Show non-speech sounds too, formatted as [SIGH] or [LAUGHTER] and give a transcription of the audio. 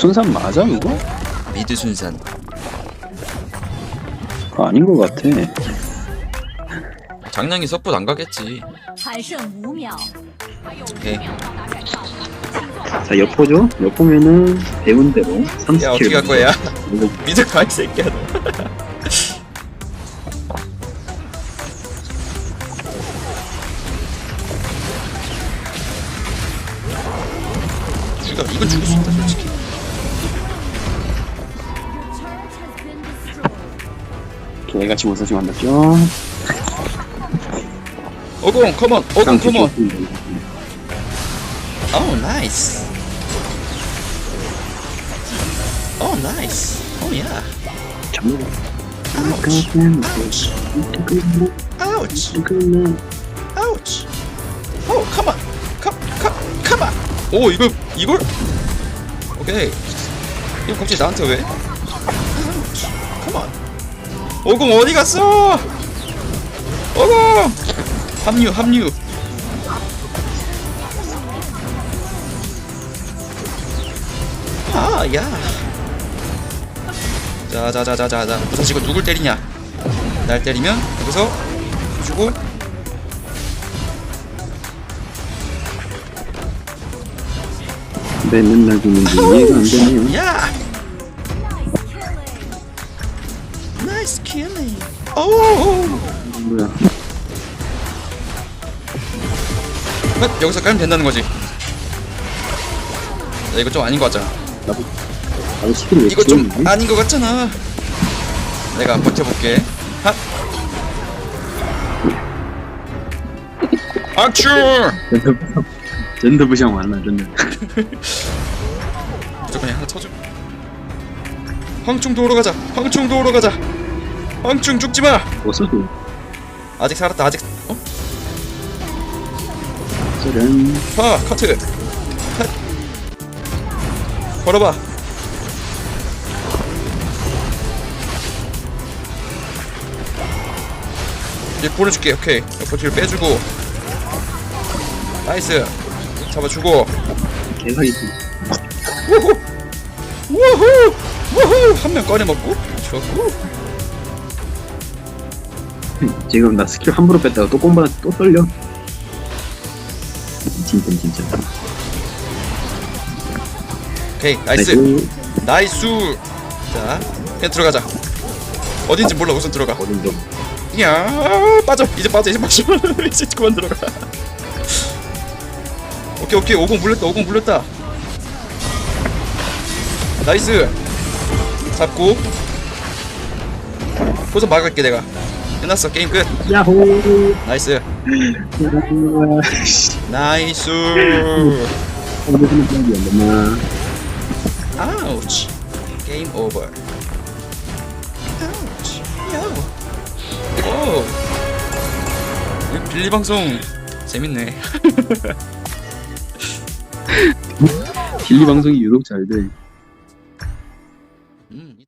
순산 맞아 이거? 미드 순산 그거 아닌 것 같아. 장량이 서폿 안 가겠지 还剩五秒， 오케이 자 여포죠? 여포면은 배운 대로 30킬. 야 어떻게 갈 거야 [LAUGHS] 이거 미드 가이 새끼야 [LAUGHS] 너 죽여 이건 죽을 수 있다 솔직히 개같이 못사지 만났죠? 어공 컴온 어공 컴온 오 나이스 오 나이스 오야 아우치 아우치 아우치 오 컴온 컴컴 컴온 오 이거 이걸? 오케이 이거 갑자기 나한테 왜? 컴온 오공 어디 갔어? 오공! 합류 합류. 아 야. 자자자자자자. 우선 지금 누굴 때리냐? 날 때리면 여기서 주고. 내 맨날 주는지 [LAUGHS] 이해가 안 되네요. 야 나이스 킬링 오 뭐야? 헛, 여기서 깔면 된다는 거지. 야 이거 좀 아닌 것 같잖아. 나도 나도 스킬을 왜 이거 좀? 아닌 것 같잖아. 내가 버텨볼게. 핫 악추 젠더 부상 왔나 젠더. 무조건 하나 쳐줘. 황충 도우러 가자. 황충 도우러 가자 황충 죽지마. 어서도. 아직 살았다 아직. 어? 저런 파 커트. 컷 걸어봐. 이제 보내줄게 오케이. 옆으로 뒤로 빼주고. 나이스. 잡아주고. 개사기. 우후! 우후! 우후! 한 명 꺼내 먹고. 좋고 [LAUGHS] 지금 나 스킬 함부로 뺐다가 또 꼼받아 또 떨려. 진짜 진짜. 오케이 나이스. 나이스. 자 그냥 들어가자. 어딘지 몰라 우선 들어가. 어딘 좀. 야 빠져. 이제 빠져 이제 빠져. [LAUGHS] 이제 그만 들어가. 오케이 오케이. 50 물렸다 50 물렸다. 나이스. 잡고. 거기서 막을게 내가 끝났어 게임 끝. 야호. 나이스. 나이스. 아우치. 게임 오버. 아우치. 야오. 빌리 방송 재밌네. 빌리 방송이 유독 잘 돼.